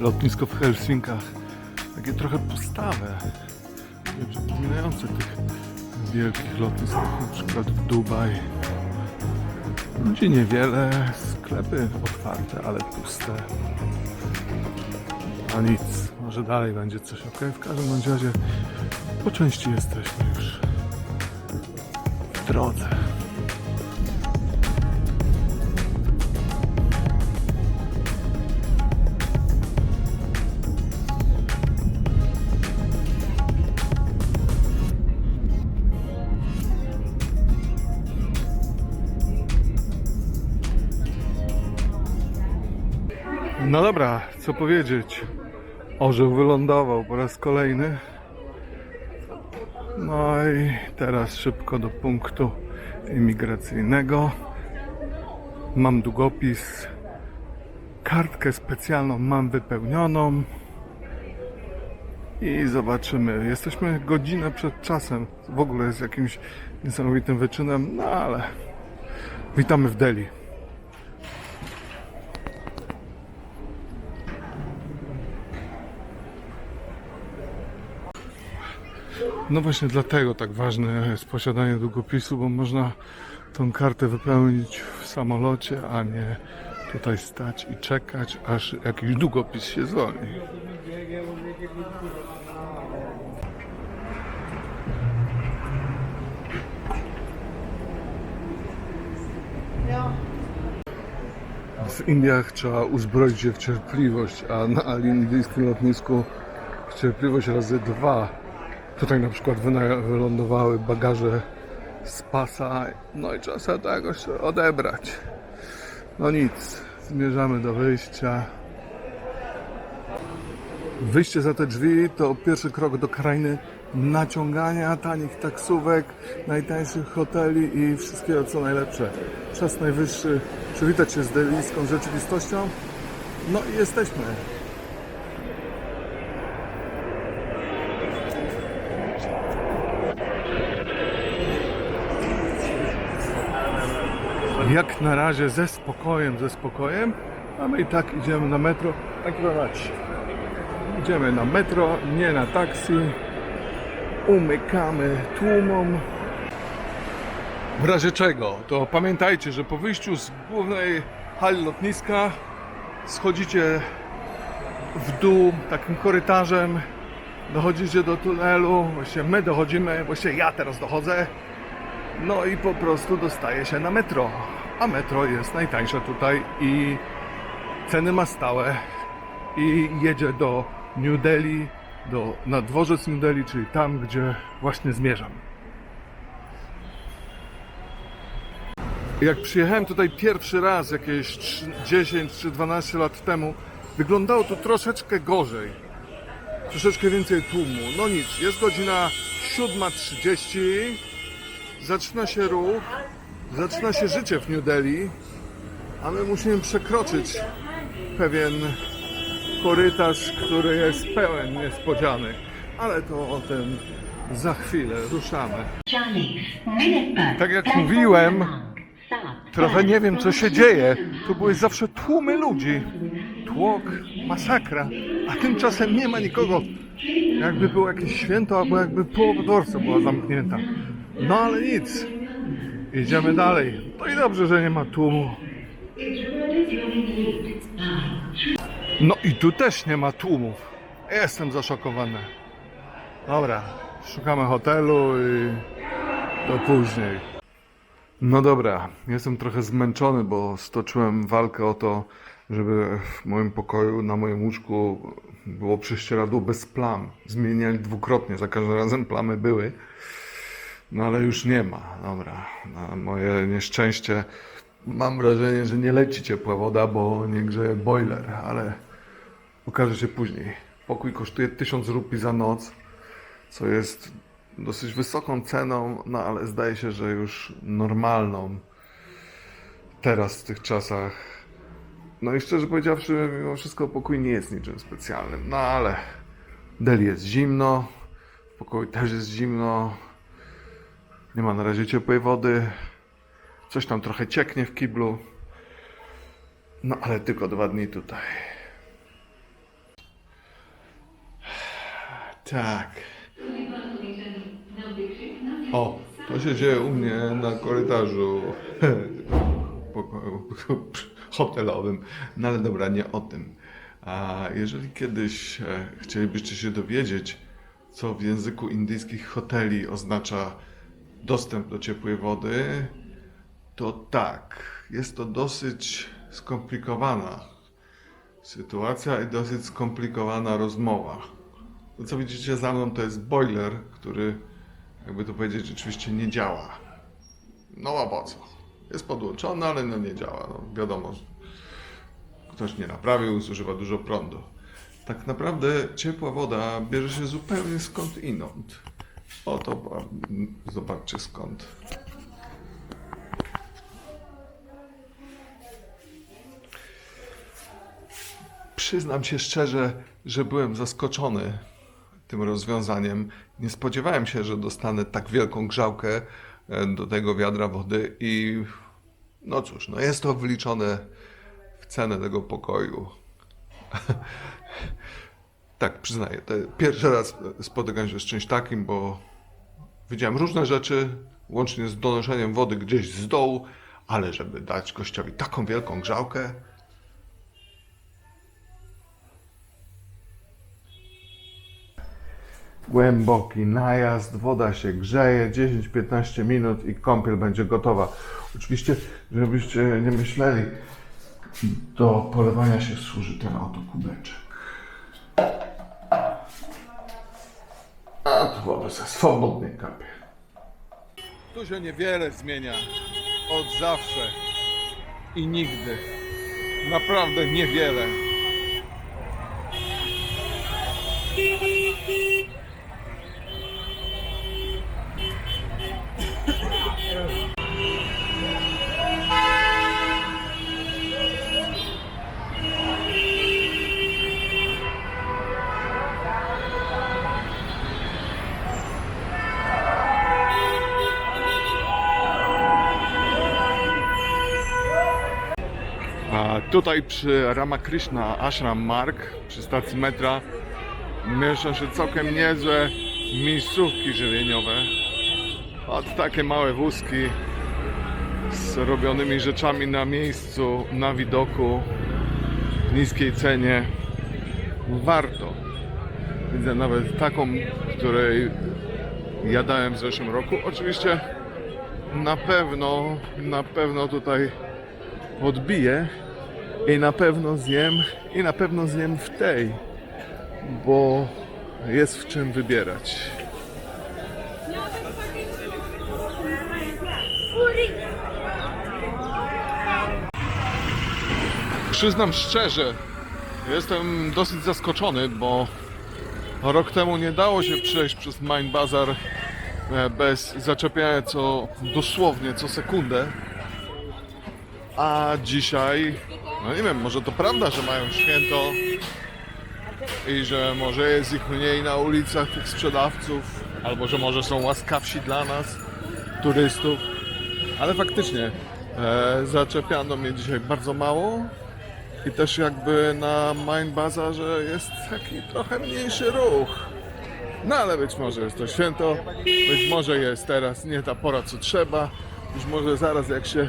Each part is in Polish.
lotnisko w Helsinkach. Takie trochę postawę, nie przypominające tych wielkich lotnisk, na przykład w Dubaj. Ludzi niewiele, sklepy otwarte, ale puste. A nic, może dalej będzie coś ok. W każdym razie po części jesteśmy już w drodze. No dobra, co powiedzieć? Orzeł wylądował po raz kolejny. No i teraz szybko do punktu imigracyjnego. Mam długopis. Kartkę specjalną mam wypełnioną. I zobaczymy. Jesteśmy godzinę przed czasem. W ogóle jest jakimś niesamowitym wyczynem, no ale witamy w Delhi. No właśnie dlatego tak ważne jest posiadanie długopisu, bo można tą kartę wypełnić w samolocie, a nie tutaj stać i czekać, aż jakiś długopis się zwolni. W Indiach trzeba uzbroić się w cierpliwość, a na alindyjskim lotnisku w cierpliwość razy dwa. Tutaj na przykład wylądowały bagaże z pasa, no i trzeba to jakoś odebrać. No nic, zmierzamy do wyjścia. Wyjście za te drzwi to pierwszy krok do krainy naciągania tanich taksówek, najtańszych hoteli i wszystkiego co najlepsze. Czas najwyższy przywitać się z delijską rzeczywistością. No i jesteśmy. Jak na razie ze spokojem, ze spokojem, a my i tak idziemy na metro. Tak. Idziemy na metro, nie na taksi. Umykamy tłumom. W razie czego, to pamiętajcie, że po wyjściu z głównej hali lotniska schodzicie w dół takim korytarzem, dochodzicie do tunelu, właściwie my dochodzimy, właściwie ja teraz dochodzę, no i po prostu dostaje się na metro. A metro jest najtańsze tutaj i ceny ma stałe i jedzie do New Delhi, do, na dworzec New Delhi, czyli tam, gdzie właśnie zmierzam. Jak przyjechałem tutaj pierwszy raz, jakieś 3, 10 czy 12 lat temu, wyglądało tu troszeczkę gorzej. Troszeczkę więcej tłumu. No nic, jest godzina 7.30 zaczyna się ruch, zaczyna się życie w New Delhi, a my musimy przekroczyć pewien korytarz, który jest pełen niespodzianek. Ale to o tym za chwilę ruszamy. Tak jak mówiłem, Trochę nie wiem, co się dzieje. Tu były zawsze tłumy ludzi. Tłok, masakra. A tymczasem nie ma nikogo. Jakby było jakieś święto, albo jakby połowa dworca była zamknięta. No ale nic. Idziemy dalej. No i dobrze, że nie ma tłumu. No i tu też nie ma tłumów. Jestem zaszokowany. Dobra, szukamy hotelu i do później. No dobra, jestem trochę zmęczony, bo stoczyłem walkę o to, żeby w moim pokoju, na moim łóżku było prześcieradło bez plam. Zmieniali dwukrotnie, za każdym razem plamy były. No ale już nie ma. Dobra, na moje nieszczęście mam wrażenie, że nie leci ciepła woda, bo nie grzeje boiler, ale okaże się później. Pokój kosztuje 1000 rupii za noc, co jest dosyć wysoką ceną, no ale zdaje się, że już normalną teraz w tych czasach. No i szczerze powiedziawszy, mimo wszystko pokój nie jest niczym specjalnym. No ale Deli jest zimno, w pokoju też jest zimno. Nie ma na razie ciepłej wody. Coś tam trochę cieknie w kiblu. No ale tylko dwa dni tutaj. Tak. O, to się dzieje u mnie na korytarzu hotelowym. No ale dobra, nie o tym. A jeżeli kiedyś e, chcielibyście się dowiedzieć, co w języku indyjskich hoteli oznacza dostęp do ciepłej wody, to tak, jest to dosyć skomplikowana sytuacja i dosyć skomplikowana rozmowa. To, co widzicie za mną, to jest boiler, który, jakby to powiedzieć, rzeczywiście nie działa. No a po co? Jest podłączony, ale no nie działa. No, wiadomo, ktoś nie naprawił, zużywa dużo prądu. Tak naprawdę ciepła woda bierze się zupełnie skąd inąd. Oto zobaczcie skąd. Przyznam się szczerze, że byłem zaskoczony tym rozwiązaniem. Nie spodziewałem się, że dostanę tak wielką grzałkę e, do tego wiadra wody i no cóż, no jest to wliczone w cenę tego pokoju. tak, przyznaję, pierwszy raz spotykam się z czymś takim, bo widziałem różne rzeczy, łącznie z donoszeniem wody gdzieś z dołu, ale żeby dać gościowi taką wielką grzałkę, Głęboki najazd, woda się grzeje, 10-15 minut i kąpiel będzie gotowa. Oczywiście, żebyście nie myśleli, do polewania się służy ten oto kubeczek. A tu woda ze swobodnej kapie. Tu się niewiele zmienia. Od zawsze i nigdy. Naprawdę niewiele. A tutaj przy Ramakrishna Ashram Mark, przy stacji metra, mieszczą się całkiem niezłe miejscówki żywieniowe. Od takie małe wózki z robionymi rzeczami na miejscu, na widoku, w niskiej cenie. Warto. Widzę nawet taką, której jadałem w zeszłym roku. Oczywiście na pewno, na pewno tutaj odbiję i na pewno zjem i na pewno zjem w tej, bo jest w czym wybierać. Przyznam szczerze, jestem dosyć zaskoczony, bo rok temu nie dało się przejść przez Mind Bazar e, bez zaczepiania co dosłownie co sekundę. A dzisiaj, no nie wiem, może to prawda, że mają święto i że może jest ich mniej na ulicach tych sprzedawców, albo że może są łaskawsi dla nas, turystów. Ale faktycznie e, zaczepiano mnie dzisiaj bardzo mało i też jakby na Mind Bazarze jest taki trochę mniejszy ruch. No ale być może jest to święto, być może jest teraz nie ta pora co trzeba, być może zaraz jak się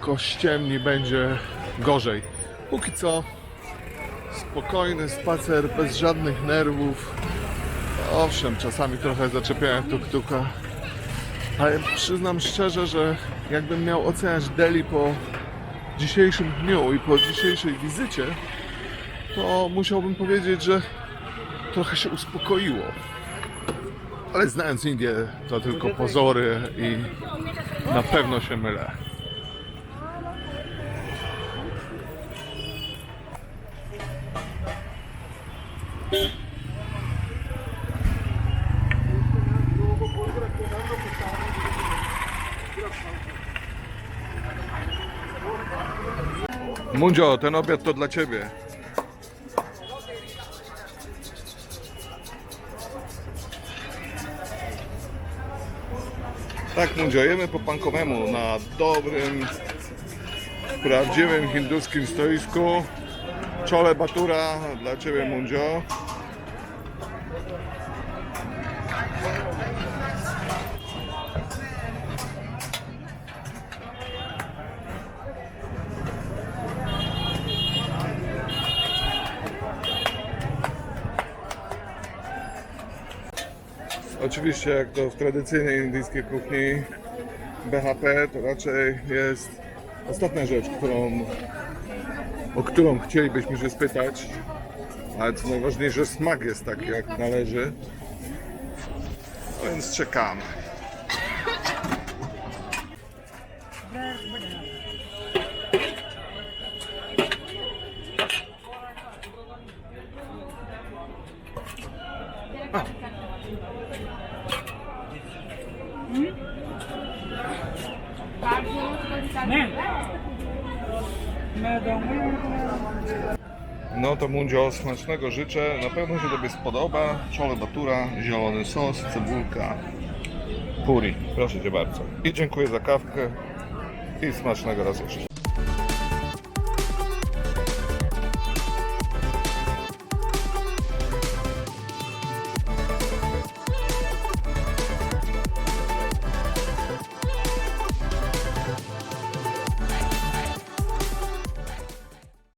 lekko ściemni będzie gorzej. Póki co spokojny spacer bez żadnych nerwów. Owszem, czasami trochę zaczepiałem tuk-tuka, ale przyznam szczerze, że jakbym miał oceniać Delhi po dzisiejszym dniu i po dzisiejszej wizycie, to musiałbym powiedzieć, że trochę się uspokoiło. Ale znając Indię, to tylko pozory i na pewno się mylę. Mundzio, ten obiad to dla ciebie. Tak, Mundzio, jemy po pankowemu na dobrym, prawdziwym hinduskim stoisku. Czole batura dla ciebie, Mundzio. Oczywiście, jak to w tradycyjnej indyjskiej kuchni, BHP to raczej jest ostatnia rzecz, którą, o którą chcielibyśmy się spytać. Ale co najważniejsze, smak jest taki, jak należy. No więc czekamy. No to Mundzio, smacznego życzę. Na pewno się Tobie spodoba. Czole batura, zielony sos, cebulka, puri. Proszę Cię bardzo. I dziękuję za kawkę. I smacznego raz jeszcze.